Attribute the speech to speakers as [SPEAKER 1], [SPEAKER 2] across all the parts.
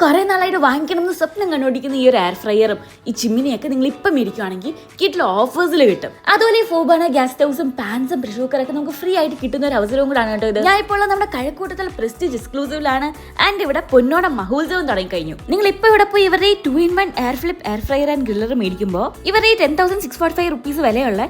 [SPEAKER 1] കുറെ നാളായിട്ട് വാങ്ങിക്കണം എന്ന് സ്വപ്നം കണ്ടുപിടിക്കുന്ന ഈ ഒരു എയർ ഫ്രയറും ഈ ചിമ്മിനിയൊക്കെ നിങ്ങൾ ഇപ്പം മേടിക്കുവാണെങ്കിൽ കിറ്റിൽ ഓഫേഴ്സിൽ കിട്ടും. അതുപോലെ ഈ ഫോബാണ് ഗ്യാസ് സ്റ്റൗസും പാൻസും പ്രഷർ കുക്കറൊക്കെ നമുക്ക് ഫ്രീ ആയിട്ട് കിട്ടുന്ന ഒരു അവസരവും കൂടാണ് കേട്ടോ ഇത്. ഞാൻ ഇപ്പോൾ നമ്മുടെ കഴക്കൂട്ടത്തിൽ പ്രസ്റ്റീജ് എക്സ്ക്ലൂസീവിലാണ് ആൻഡ് ഇവിടെ പൊന്നോട മഹോത്സവം തുടങ്ങി കഴിഞ്ഞു നിങ്ങൾ ഇപ്പോൾ ഇവിടെ പോയി ഇവരുടെ ഈ two in one air flip air fryer and griller മേടിക്കുമ്പോൾ ഇവരുടെ ഈ ten thousand six forty five rupees വിലയുള്ള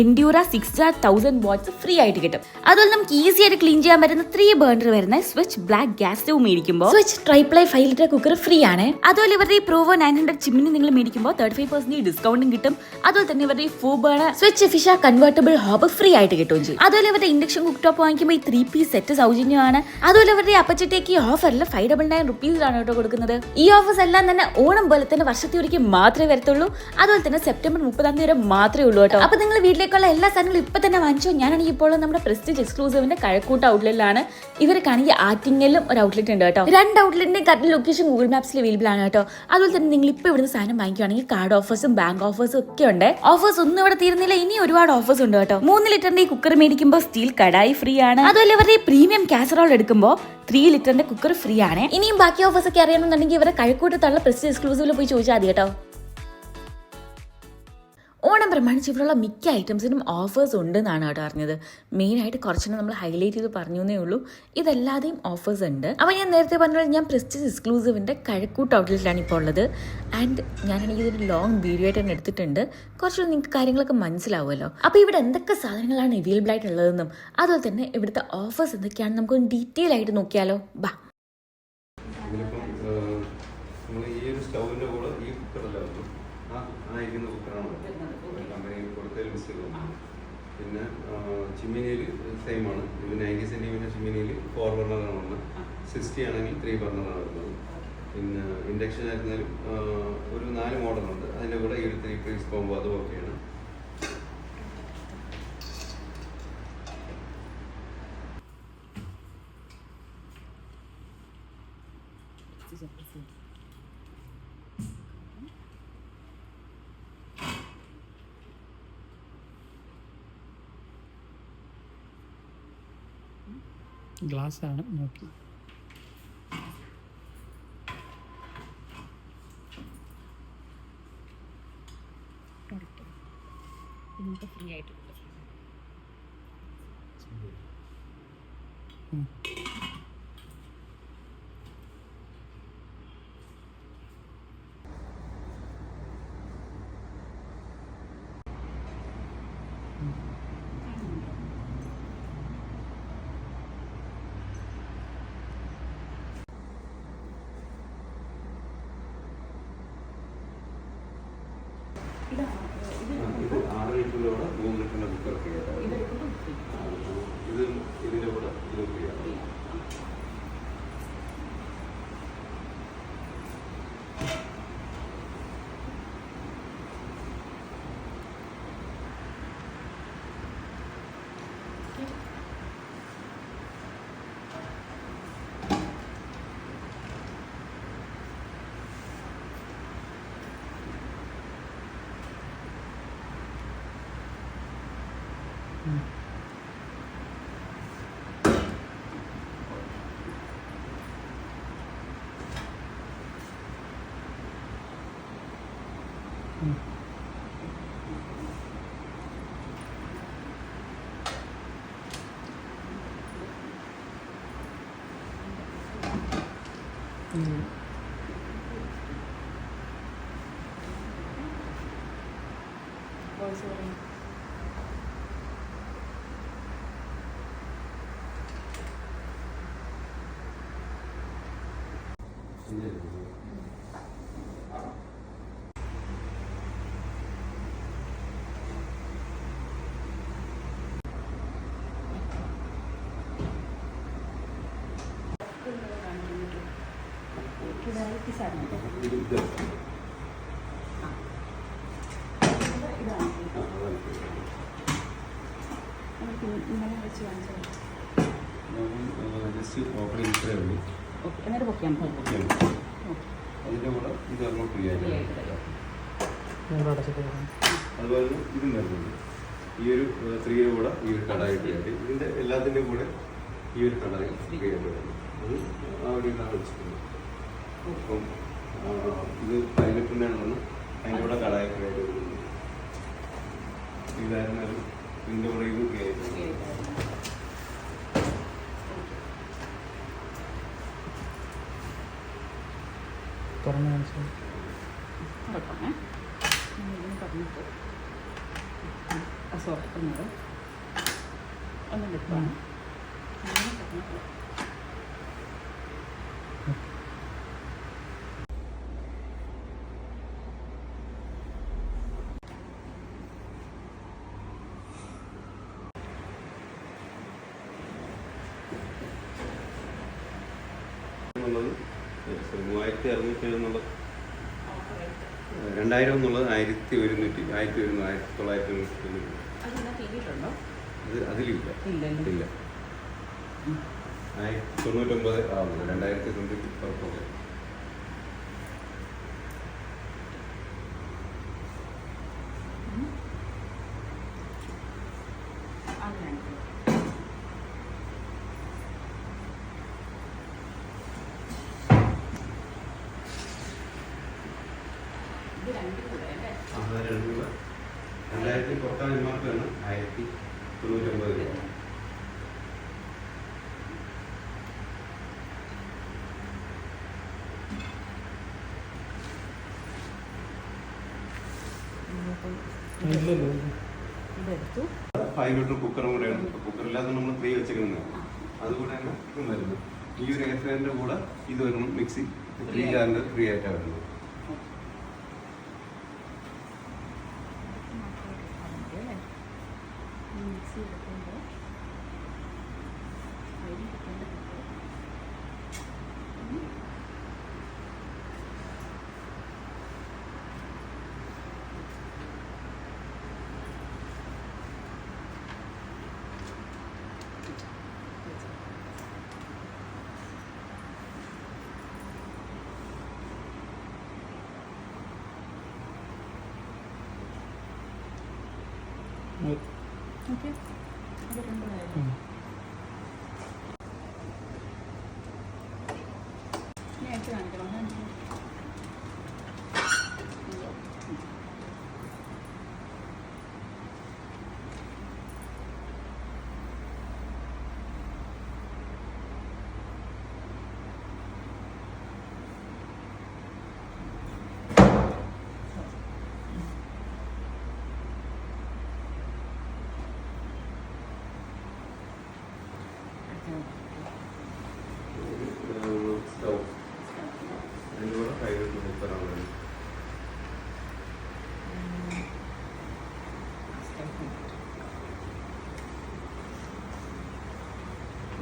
[SPEAKER 1] Endura six jar thousand watts free ആയിട്ട് കിട്ടും. അതുപോലെ നമുക്ക് ഈസി ആയിട്ട് ക്ലീൻ ചെയ്യാൻ പറ്റുന്ന ത്രീ ബേണർ വരുന്ന സ്വിച്ച് ബ്ലാക്ക് ഗ്യാസ് സ്റ്റവ് മേടിക്കുമ്പോൾ switch triply five litre cooker free ആണ്. അതുപോലെ ഇവരുടെ ഈ പ്രോവോ നയൻ ഹൺഡ്രഡ് ചിമ്മിന് നിങ്ങൾ മേടിക്കുമ്പോൾ തേർട്ടി ഫൈവ് പെർസെന്റ് ഡിസ്കൗണ്ടും കിട്ടും. അതുപോലെ തന്നെ ഇവരുടെ ഈ ഫോ ബേണർ സ്വിച്ച് ഫിഷ കൺവേർട്ടബിൾ ഹോബ് ഫ്രീ ആയിട്ട് കിട്ടും ചെയ്യും. അതുപോലെ ഇവരുടെ ഇൻഡക്ഷൻ കുക്ക് ടോപ്പ് വാങ്ങിക്കുമ്പോൾ ഈ ത്രീ പീസ് സെറ്റ് സൗജന്യമാണ്. അതുപോലെ ഇവരുടെ ഈ അപ്പച്ചട്ടേക്ക് ഈ ഓഫറിൽ ഫൈവ് ഡബിൾ നയൻ റുപ്പീസിലാണ് കേട്ടോ കൊടുക്കുന്നത്. ഈ ഓഫേഴ്സ് എല്ലാം തന്നെ ഓണം പോലെ തന്നെ വർഷത്തിൽ ഒരിക്കൽ മാത്രമേ വരത്തുള്ളൂ. അതുപോലെ തന്നെ സെപ്റ്റംബർ മുപ്പതാം തീയതി വരെ മാത്രമേ ഉള്ളൂ കേട്ടോ. അപ്പൊ നിങ്ങൾ വീട്ടിലേക്കുള്ള എല്ലാ സാധനങ്ങളും ഇപ്പം തന്നെ വാങ്ങിച്ചു. ഞാനാണെങ്കിൽ ഇപ്പോൾ നമ്മുടെ പ്രസ്റ്റീജ് എക്സ്ക്ലൂസീവിന്റെ കഴക്കൂട്ട് ഔട്ട്ലെറ്റിലാണ് ഇവർക്കാണെങ്കിൽ ആറ്റിങ്ങലും ഒരു ഔട്ട്ലെറ്റ് ഉണ്ട് കേട്ടോ. രണ്ട് ഔട്ട്ലെറ്റിന്റെ കറക്റ്റ് ലൊക്കേഷൻ ഗൂഗിൾ മാപ്സിൽ അവൈലബിൾ ആണ് കേട്ടോ. അതുപോലെ തന്നെ നിങ്ങൾ ഇപ്പോൾ ഇവിടുന്ന് സാധനം വാങ്ങിക്കുകയാണെങ്കിൽ കാർഡ് ഓഫേഴ്സും ബാങ്ക് ഓഫേഴ്സും ഒക്കെ ഉണ്ട്. ഓഫേഴ്സ് ഒന്നും ഇവിടെ തീരുന്നില്ല. ഇനി ഒരുപാട് ഓഫേഴ്സ് ഉണ്ട് കേട്ടോ. മൂന്ന് ലിറ്ററിന്റെ ഈ കുക്കർ മേടിക്കുമ്പോൾ സ്റ്റീൽ കടായി ഫ്രീ ആണ്. അതുപോലെ ഇവരുടെ പ്രീമിയം കാസറോൾ എടുക്കുമ്പോൾ ത്രീ ലിറ്ററിന്റെ കുക്കർ ഫ്രീ ആണ്. ഇനിയും ബാക്കി ഓഫേഴ്സ് ഒക്കെ അറിയണമെന്നുണ്ടെങ്കിൽ ഇവരെ കഴക്കൂട്ടത്തുള്ള പ്രസ്റ്റീജ് എക്സ്ക്ലൂസീവിൽ പോയി ചോദിച്ചാൽ മതി കേട്ടോ. ഓണം പ്രമാണിച്ച് ഇവിടെയുള്ള മിക്ക ഐറ്റംസിനും ഓഫേഴ്സ് ഉണ്ടെന്നാണ് കേട്ടോ അറിഞ്ഞത്. മെയിനായിട്ട് കുറച്ചെണ്ണം നമ്മൾ ഹൈലൈറ്റ് ചെയ്ത് പറഞ്ഞു ഉള്ളൂ. ഇതെല്ലാതെയും ഓഫേഴ്സ് ഉണ്ട്. അപ്പോൾ ഞാൻ നേരത്തെ പറഞ്ഞ ഞാൻ പ്രസ്റ്റീജ് എക്സ്ക്ലൂസീവിന്റെ കഴക്കൂട്ട് ഔട്ട്ലെറ്റിലാണ് ഇപ്പോൾ ഉള്ളത്. ആൻഡ് ഞാനാണെങ്കിൽ ഇതൊരു ലോങ് വീഡിയോ ആയിട്ട് തന്നെ എടുത്തിട്ടുണ്ട്. കുറച്ചുകൂടി നിങ്ങൾക്ക് കാര്യങ്ങളൊക്കെ മനസ്സിലാവുമല്ലോ. അപ്പോൾ ഇവിടെ എന്തൊക്കെ സാധനങ്ങളാണ് അവൈലബിൾ ആയിട്ടുള്ളതെന്നും അതുപോലെ തന്നെ ഇവിടുത്തെ ഓഫേഴ്സ് എന്തൊക്കെയാണെന്ന് നമുക്കൊന്ന് ഡീറ്റെയിൽ ആയിട്ട് നോക്കിയാലോ. ബാ
[SPEAKER 2] ഇതിലിപ്പം നമ്മൾ ഈ ഒരു സ്റ്റൗവിന്റെ കൂടെ ഈ കുക്കറല്ല വന്നു ആ ആ ഇരിക്കുന്ന കുക്കറാണ് കമ്പനി കൊടുത്തതിൽ മിസ്റ്റേക്ക് വന്നു പിന്നെ ചിമ്മിനിയിൽ സെയിം ആണ് ഇത് നയന്റി സെന്റിമീറ്റർ ചിമ്മിനിയിൽ ഫോർ ബർണറാണ് വന്നത് സിക്സ്റ്റി ആണെങ്കിൽ ത്രീ ബർണറാണ് വരുന്നത്. പിന്നെ ഇൻഡക്ഷൻ ആയിരുന്നാലും ഒരു നാല് മോഡലുണ്ട് അതിന്റെ കൂടെ ഈ ഒരു ത്രീ പീസ് കോമ്പോ അതും ഓക്കെയാണ്
[SPEAKER 3] ഗ്ലാസ് ആണ് നോക്കി
[SPEAKER 1] ഫ്രീ ആയിട്ട്
[SPEAKER 3] ഉം.
[SPEAKER 2] ആ, ഇത് ആറ് ലിറ്ററിന്റെ കൂടെ മൂന്ന് ലിറ്ററിന്റെ കുക്കർ ഫ്രീ ആയിട്ട് ഇത് ഇതിന്റെ കൂടെ ഇത് ഫ്രീ ആണ്
[SPEAKER 3] ഉം.
[SPEAKER 2] ഇത് വ്യത്യാസം. ആ, അതാണ് free ആയിട്ട്. ഞാൻ ജസ്റ്റ് ഓപ്പണിംഗ് ഇത്രേ ഉള്ളൂ.
[SPEAKER 1] എന്നിട്ട് പൊക്കിയാൽ
[SPEAKER 2] ഓക്കെയാണ്. അതിന്റെ കൂടെ ഇത് നമ്മൾ ഫ്രീ ആയിട്ട്. അതുപോലെ ഇതും വരുന്നുണ്ട്. ഈ ഒരു സ്ത്രീയുടെ കൂടെ ഈ ഒരു കടായി ഫ്രീ ആയിട്ട് ഇതിന്റെ എല്ലാത്തിന്റെ കൂടെ ഈ ഒരു കടായി ഫ്രീ ആയിട്ട് വരുന്നു അത് ആ ഒരു ഇതാണ് വെച്ചിട്ടുള്ളത് അപ്പം ആ, ഇത് പൈലറ്റിന്റെ ആണ് അതിന്റെ കൂടെ കടായി ആയിട്ട് വരുന്നത് ഇതായിരുന്നു ഒരു ഇതിന്റെ കൂടെ ഇത് കയറി
[SPEAKER 4] തുറന്ന് കാണിച്ചു.
[SPEAKER 3] പറഞ്ഞിട്ട് സോക്കുന്നത് ഒന്ന് എടുക്കണം അങ്ങനെ പറഞ്ഞിട്ട്
[SPEAKER 2] എന്നുള്ളത് മൂവായിരത്തി അറുന്നൂറ്റി എന്നുള്ള രണ്ടായിരം എന്നുള്ളത് ആയിരത്തി ഒരുന്നൂറ്റി ആയിരത്തി ഒരുന്നൂറ്റി ആയിരത്തി തൊള്ളായിരത്തി തൊണ്ണൂറ്റി
[SPEAKER 3] തൊണ്ണൂറ്റി
[SPEAKER 2] അത് അതിലില്ല. ഇല്ല. ആയിരത്തി തൊണ്ണൂറ്റൊമ്പത് ആവുന്നു രണ്ടായിരത്തി തൊണ്ണൂറ്റി പത്തൊമ്പത്
[SPEAKER 3] അങ്ങനെ ഇത് രണ്ടും കൂടെ അല്ലേ
[SPEAKER 2] ആ രണ്ടും കൂടെ രണ്ടായിരത്തി പുറത്താണ് ഇമാർക്കാണ് ആയിരത്തി തൊണ്ണൂറ്റൊമ്പത് രൂപ
[SPEAKER 4] ഇല്ലല്ലോ
[SPEAKER 3] ഇതെടുത്തു.
[SPEAKER 2] ഫൈവ് ലിറ്റർ കുക്കറും കൂടെയാണ്. ഇപ്പോൾ കുക്കറില്ലാതെ നമ്മൾ ത്രീ വെച്ചിരിക്കുന്നത് അതുകൂടെ തന്നെ ഇതും വരുന്നു. ഈ ഒരു എയർ കൂടെ ഇത് മിക്സി ത്രീ ജാറിന്റെ ഫ്രീ ആയിട്ടാണ് വരുന്നത്
[SPEAKER 3] മിക്സി എടുക്കുമ്പോൾ അതിന് കിട്ടേണ്ട ഓക്കെ അത് രണ്ടുമായിരുന്നു ഞാൻ എടുത്ത് കാണിക്കണം അതാണ് അയ്യോ.
[SPEAKER 2] സ്റ്റൗ അതിന്റെ കൂടെ ഫൈവ് ലിറ്റർ കുക്കറാണ് വരുന്നത്
[SPEAKER 3] ഇതല്ലേ
[SPEAKER 2] അത് നമുക്ക് ജസ്റ്റ് ഹാങ് ചെയ്ത് കാണിക്കണം
[SPEAKER 3] ആ
[SPEAKER 2] ഒരു ജസ്റ്റ് ഒന്ന് പൊക്കി
[SPEAKER 3] ആ, അത് പോകാം.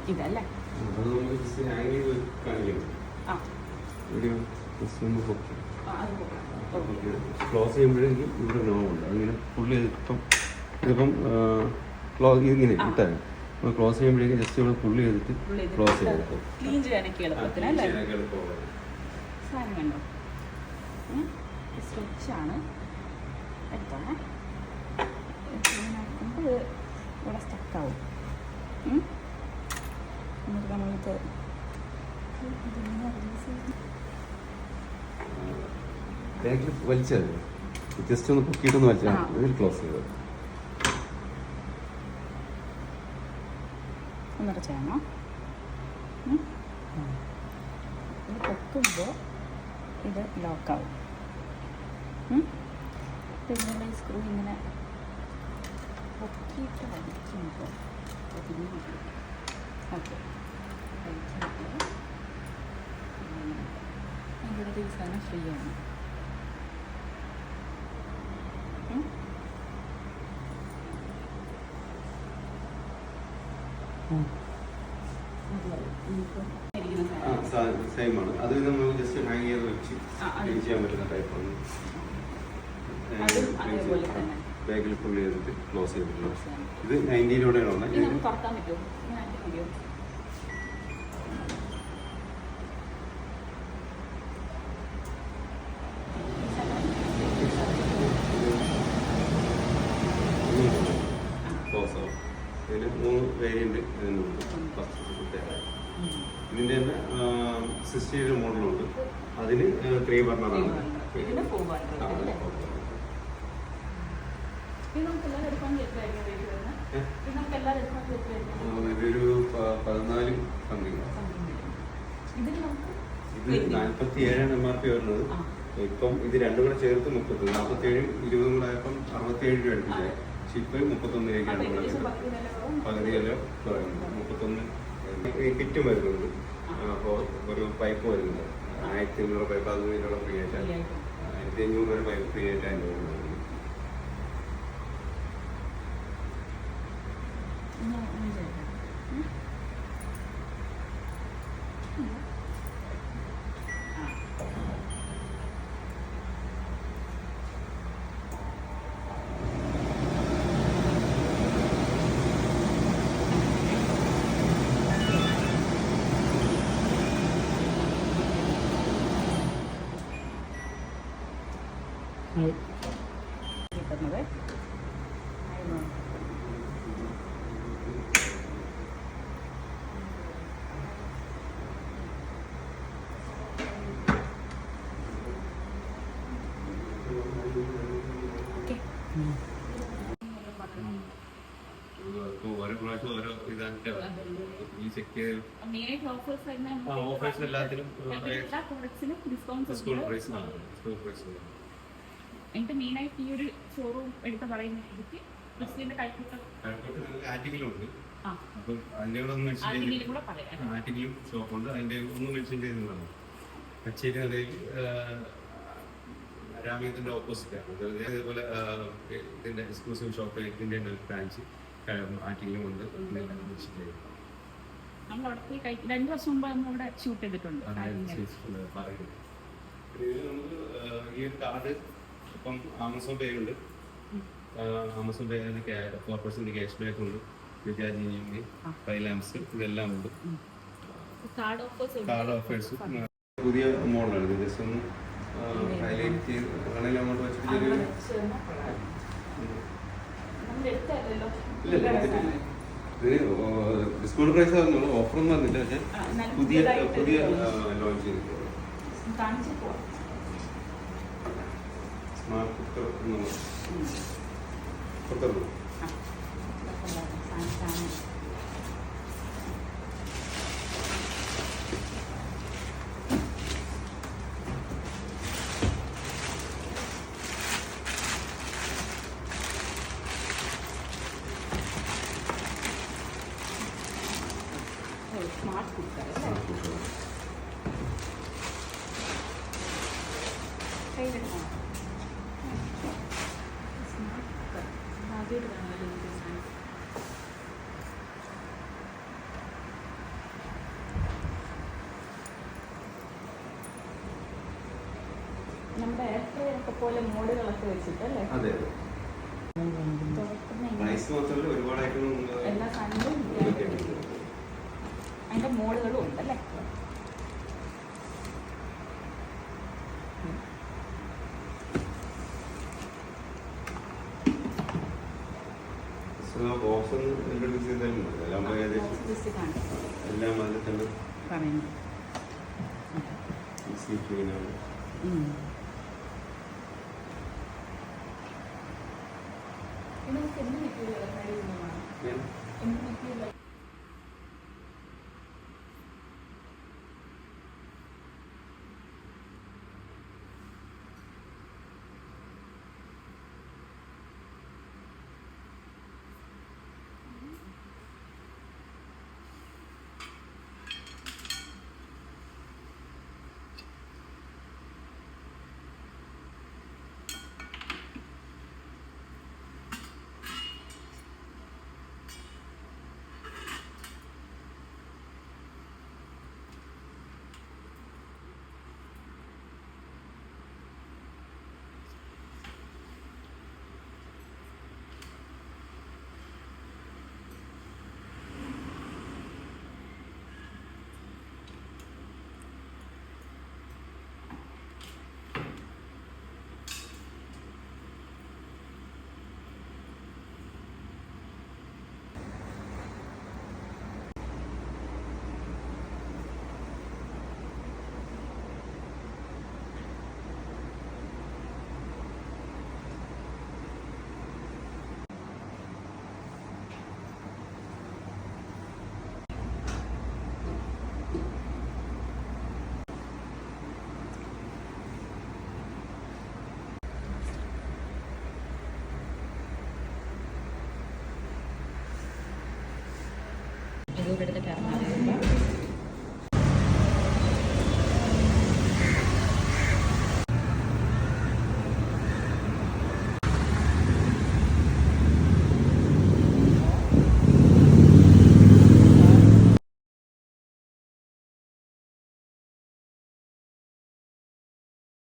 [SPEAKER 3] ഓക്കെ.
[SPEAKER 2] ക്ലോസ് ചെയ്യുമ്പോഴേക്കും ഇവിടെ നോവുണ്ട് അങ്ങനെ പുള്ളി ഇപ്പം ഇതിപ്പം ക്ലോസ് ഇതിങ്ങനെ. ഇട്ടാണ് അപ്പോൾ ക്ലോസ് ചെയ്യുമ്പോഴേക്കും ജസ്റ്റ് ഇവിടെ പുള്ളി ചെയ്തിട്ട് ക്ലോസ് ചെയ്തെടുക്കും
[SPEAKER 3] ക്ലീൻ ചെയ്യാനൊക്കെ എളുപ്പത്തിന് അല്ലേ?
[SPEAKER 2] ചെയ്യാനൊക്കെ എളുപ്പമാണ്.
[SPEAKER 3] സാധനം കണ്ടോ? സ്വിച്ചാണ് എടുത്തോണേ. ഇവിടെ സ്റ്റക്കാവും എന്നിട്ട് നമ്മളിത്
[SPEAKER 2] വലിച്ചത്. ജസ്റ്റ് ഒന്ന് പൊക്കിയിട്ടൊന്ന് വലിച്ചാൽ ക്ലോസ് ചെയ്തത്
[SPEAKER 3] ഒന്നുകൂടെ ചെയ്യണോ ഇത് പൊക്കുമ്പോൾ ഇത് ലോക്കാവും പിന്നെ ഈ സ്ക്രൂ ഇങ്ങനെ പൊക്കിയിട്ട് വലിക്കുമ്പോൾ പിന്നെ ഓക്കെ അതിന്റെ ഈ സാധനം ഫ്രീ ആണ്
[SPEAKER 2] സെയിം ആണ് അത് നമ്മൾ ജസ്റ്റ് ഹാങ് ചെയ്ത് വെച്ച്
[SPEAKER 3] ആ,
[SPEAKER 2] ചെയ്യാൻ പറ്റുന്ന ടൈപ്പാണ്. ബാക്കിൽ പുള്ളി ചെയ്തിട്ട് ക്ലോസ് ചെയ്തിട്ടുള്ളത്. ഇത് നയന്റീനോടെയാണ്
[SPEAKER 3] ഇത്
[SPEAKER 2] ഉള്ളത് ഇതിൽ മൂന്ന് വേരിയന്റ് ഇതിനുണ്ട്. ഫസ്റ്റ് ഇതിന്റെ തന്നെ സിക്സ്റ്റിയുടെ മോഡലുണ്ട് അതിന് ത്രീ ബർണറാണ് ഇതൊരു പതിനാല് സംതിങ്
[SPEAKER 3] ഇതിന് നമുക്ക്
[SPEAKER 2] ഇത് നാൽപ്പത്തി ഏഴാണ് എം ആർ പി വരുന്നത്. ഇപ്പം ഇത് രണ്ടും കൂടെ ചേർത്ത് മുപ്പത്തി നാൽപ്പത്തി ഏഴും ഇരുപതും കൂടെ ആയപ്പം അറുപത്തി ഏഴ് രൂപ പക്ഷെ ഇപ്പം മുപ്പത്തൊന്ന് രൂപയ്ക്കാണ് കൊടുക്കുന്നത് പകുതി വില കുറയുന്നത് മുപ്പത്തൊന്ന് കിറ്റും വരുന്നുണ്ട്. അപ്പോൾ ഒരു പൈപ്പ് വരുന്നുണ്ട്. ആയിരത്തി അഞ്ഞൂറ് പൈപ്പ് അത് ഇതിനുള്ള ഫ്രീ
[SPEAKER 3] ആയിട്ടാണ്
[SPEAKER 2] ആയിരത്തി അഞ്ഞൂറ് പൈപ്പ് ഫ്രീ ആയിട്ട് അതിന്റെ വരുന്നത്
[SPEAKER 3] ഒന്ന് ഒന്ന് ചെയ്തേ. ഉം. ആ. കിട്ടുന്നത് ആയിരുന്നു.
[SPEAKER 2] ഇപ്പോൾ ഓരോ പ്രാവശ്യം ഓരോ ഇതായിട്ട് ഈ ചെക്ക് ചെയ്ത്
[SPEAKER 3] ഓഫേഴ്സ്
[SPEAKER 2] എല്ലാത്തിനും, ഡിസ്കൗണ്ട് പ്രൈസ് ഡിസ്കൗണ്ട് പ്രൈസ്
[SPEAKER 3] എനിക്ക് മെയിനായിട്ട് ഈ ഒരു ഷോറൂം എടുത്ത്
[SPEAKER 2] അപ്പം കൂടെ ഒന്ന് മെൻഷൻ ചെയ്ത് ഷോപ്പുണ്ട് ഒന്ന് കച്ചേരി അതിൽ രാമീയത്തിന്റെ ഓപ്പോസിറ്റ് ആണ്. അതായത് അതേപോലെ ആ, ഇതിന്റെ എക്സ്ക്ലൂസീവ് ഷോപ്പ് ബ്രാഞ്ച് ആറ്റിങ്ങിലും ഉണ്ട്. മെൻഷൻ
[SPEAKER 3] നമ്മൾ അവിടെ പോയി കഴിക്കും രണ്ടു വർഷം മുമ്പ് നമ്മൾ അവിടെ ഷൂട്ട് ചെയ്തിട്ടുണ്ട്
[SPEAKER 2] ഈ ഒരു കാർഡ് ഇപ്പം ആമസോൺ പേ ഉണ്ട്. Amazon Pay four percent cash back ഉണ്ട്. ഫൈവ് ലാംസ് ഇതെല്ലാം ഉണ്ട്.
[SPEAKER 3] കാർഡ് ഓഫേഴ്സ്
[SPEAKER 2] പുതിയ മോഡലാണ് ഇത് ജസ്റ്റ് ഒന്ന് ഹൈലൈറ്റ് ചെയ്ത് അങ്ങോട്ട് വെച്ചിട്ട് ഇല്ല ഇതിന് ഡിസ്കൗണ്ട് പ്രൈസ് ആകുന്നുള്ളൂ ഓഫർ ഒന്നും വന്നില്ല പക്ഷെ പുതിയ പുതിയ ലോഞ്ച് ചെയ്തിട്ടുള്ളൂ സ്മാർട്ട് കുക്കർ കൊടുത്തു കുക്കർ
[SPEAKER 3] ആ. ഇതൊക്കെ സാധനം സ്മാർട്ട് കുക്കർ അല്ലേ
[SPEAKER 2] സ്മാർട്ട് കുക്കർ
[SPEAKER 3] കയ്യിലെടുക്കണം സ്മാർട്ട് കുക്കർ ആദ്യമായിട്ട് കാണാമല്ലോ നമുക്ക് ഈ സാധനം നമ്മുടെ എയർഫ്രയറൊക്കെ പോലെ മോഡുകളൊക്കെ വെച്ചിട്ട് അല്ലേ
[SPEAKER 2] അതെ. മാത്രമല്ല ഒരുപാട് ഐറ്റം
[SPEAKER 3] എല്ലാ സാധനങ്ങളും അതിന്റെ മോഡുകളും ഉണ്ടല്ലേ
[SPEAKER 2] ബോക്സ് ഒന്ന് ഇൻട്രൊഡ്യൂസ് ചെയ്താലും മതി എല്ലാം പോയി ഏകദേശം
[SPEAKER 3] ബോക്സ് കാണിക്കും
[SPEAKER 2] എല്ലാം അതിൽ തന്നെ
[SPEAKER 3] പറയുന്നു
[SPEAKER 2] ഈസി ക്ലീനാണ്
[SPEAKER 3] ഇത് നമുക്ക് എന്ത് മെറ്റീരിയൽ